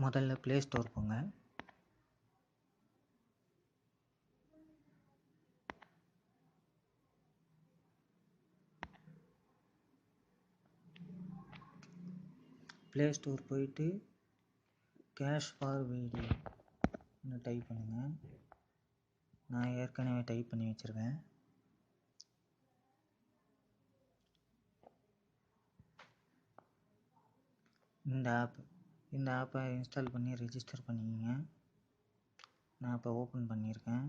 முதல்ல play store போங்க. Play store போயிட்டு கேஷ் ஃபார் வீடியோ டைப் பண்ணுங்கள் நான் ஏற்கனவே டைப் பண்ணி வச்சுருக்கேன். இந்த ஆப் இந்த ஆப்பை இன்ஸ்டால் பண்ணி ரெஜிஸ்டர் பண்ணிக்கோங்க. நான் இப்போ ஓப்பன் பண்ணியிருக்கேன்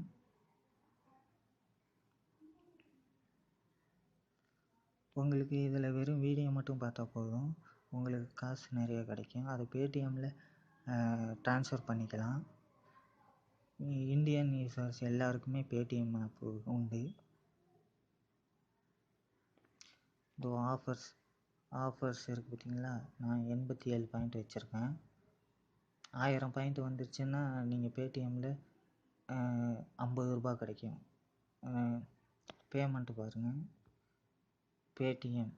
உங்களுக்கு இதில் வெறும் வீடியோ மட்டும் பார்த்தா போதும். உங்களுக்கு காசு நிறைய கிடைக்கும். அதை பேடிஎம்மில் ட்ரான்ஸ்ஃபர் பண்ணிக்கலாம். இந்தியன் யூசர்ஸ் எல்லாருக்குமே பேடிஎம் ஆப் உண்டு. இதோ ஆஃபர்ஸ் ஆஃபர்ஸ் இருக்குது பார்த்தீங்களா? நான் எண்பத்தி ஏழு பாயிண்ட் வச்சுருக்கேன். ஆயிரம் பாயிண்ட் வந்துருச்சுன்னா நீங்கள் பேடிஎம்மில் ஐம்பது ரூபா கிடைக்கும். பேமெண்ட்டு பாருங்கள் பேடிஎம்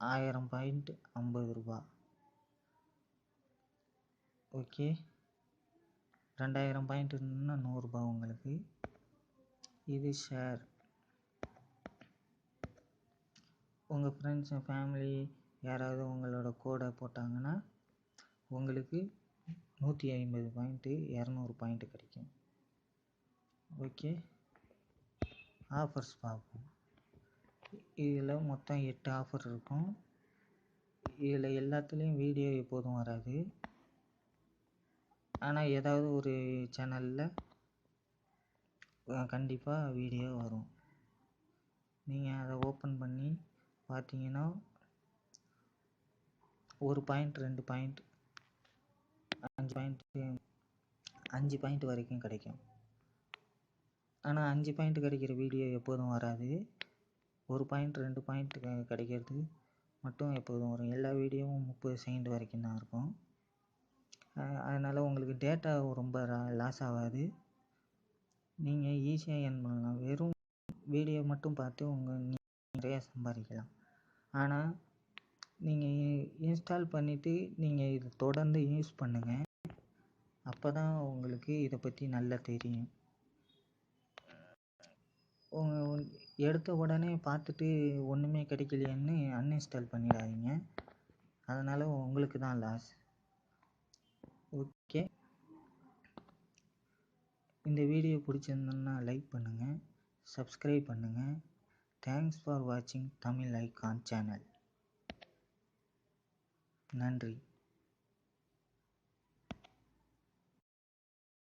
ஆயிரம் பாயிண்ட் ஐம்பது ரூபா ஓகே. ரெண்டாயிரம் பாயிண்ட் இருந்ததுன்னா நூறுரூபா உங்களுக்கு. இது ஷேர் உங்கள் ஃப்ரெண்ட்ஸு ஃபேமிலி யாராவது உங்களோட கோடை போட்டாங்கன்னா உங்களுக்கு நூற்றி ஐம்பது பாயிண்ட்டு இரநூறு பாயிண்ட்டு கிடைக்கும். ஓகே ஆஃபர்ஸ் பார்ப்போம். இதில் மொத்தம் எட்டு ஆஃபர் இருக்கும். இதில் எல்லாத்துலேயும் வீடியோ எப்போதும் வராது. ஆனால் ஏதாவது ஒரு சேனலில் கண்டிப்பாக வீடியோ வரும். நீங்கள் அதை ஓப்பன் பண்ணி பார்த்தீங்கன்னா ஒரு பாயிண்ட் ரெண்டு பாயிண்ட் அஞ்சு பாயிண்ட் அஞ்சு பாயிண்ட் வரைக்கும் கிடைக்கும். ஆனால் அஞ்சு பாயிண்ட் கிடைக்கிற வீடியோ எப்போதும் வராது. ஒரு பாயிண்ட் ரெண்டு பாயிண்ட் கிடைக்கிறது மட்டும் எப்போதும் வரும். எல்லா வீடியோவும் முப்பது செகண்ட் வரைக்கும் தான் இருக்கும். அதனால் உங்களுக்கு டேட்டா ரொம்ப லாஸ் ஆகாது. நீங்கள் ஈஸியாக ஏர்ன் பண்ணலாம். வெறும் வீடியோ மட்டும் பார்த்து உங்கள் நிறைய சம்பாதிக்கலாம். ஆனால் நீங்கள் இன்ஸ்டால் பண்ணிவிட்டு நீங்கள் இதை தொடர்ந்து யூஸ் பண்ணுங்கள் அப்போ தான் உங்களுக்கு இதை பற்றி நல்லா தெரியும். எடுத்த உடனே பார்த்துட்டு ஒன்றுமே கிடைக்கலையேன்னு அன்இன்ஸ்டால் பண்ணிடாதீங்க. அதனால் உங்களுக்கு தான் லாஸ் ஓகே இந்த வீடியோ பிடிச்சிருந்ததுன்னா லைக் பண்ணுங்கள் சப்ஸ்கிரைப் பண்ணுங்கள் தேங்க்ஸ் ஃபார் வாட்சிங் தமிழ் ஐகான் சேனல் நன்றி